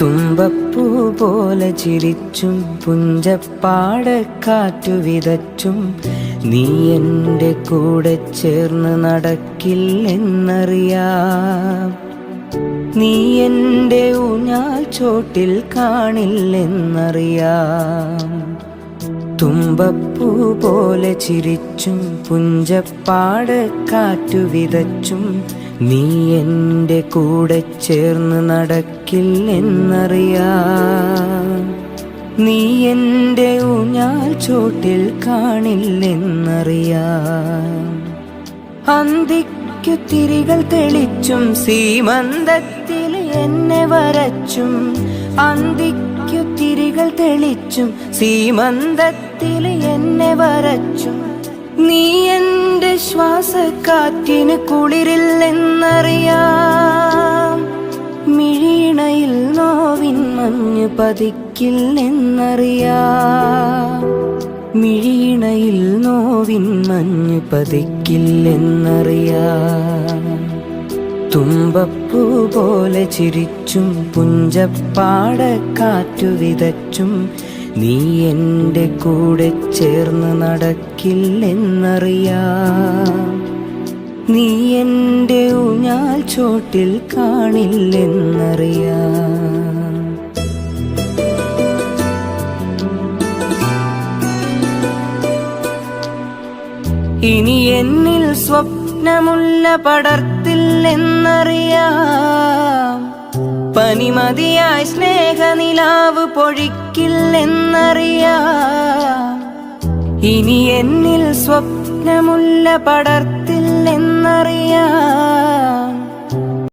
തുമ്പപ്പൂ പോലെ ചിരിച്ചും പുഞ്ചപ്പാടക്കാറ്റു വിതച്ചും നീ എന്റെ കൂടെ ചേർന്ന് നടക്കില്ലെന്നറിയാം. നീ എന്റെ ഊഞ്ഞാൽ ചോട്ടിൽ കാണില്ലെന്നറിയാം. തുമ്പപ്പൂ പോലെ ചിരിച്ചും പുഞ്ചപ്പാടക്കാറ്റു വിതച്ചും നീ എന്റെ കൂടെ ചേർന്ന് നടക്കില്ലെന്നറിയാ. നീ എന്റെ ഊഞ്ഞാൽ ചോട്ടിൽ കാണില്ലെന്നറിയാ. അന്തിക്കു തിരികൾ തെളിച്ചും സീമന്തത്തിൽ എന്നെ വരച്ചും. അന്തിക്കു തിരികൾ തെളിച്ചും സീമന്തത്തിൽ എന്നെ വരച്ചും. നീ ശ്വാസക്കാറ്റിന് കുളിരില്ലെന്നറിയാം. മിഴീണയിൽ നോവിൻ മഞ്ഞ് പതിക്കില്ലെന്നറിയാം. മിഴീണയിൽ നോവിൻ മഞ്ഞ് പതിക്കില്ലെന്നറിയാം. തുമ്പപ്പൂ പോലെ ചിരിച്ചും പുഞ്ചപ്പാടക്കാറ്റു വിതച്ചും നീ എന്റെ കൂടെ ചേർന്ന് നടക്കില്ലെന്നറിയാം. നീ എന്റെ ഊഞ്ഞാൽ ചോട്ടിൽ കാണില്ലെന്നറിയാം. ഇനി എന്നിൽ സ്വപ്നമുള്ള പടർത്തില്ലെന്നറിയാം. പനിമതിയായി സ്നേഹനിലാവ് പൊഴിക്കില്ലെന്നറിയാം. ഇനി എന്നിൽ സ്വപ്നമുള്ള പടർത്തില്ലെന്നറിയാം.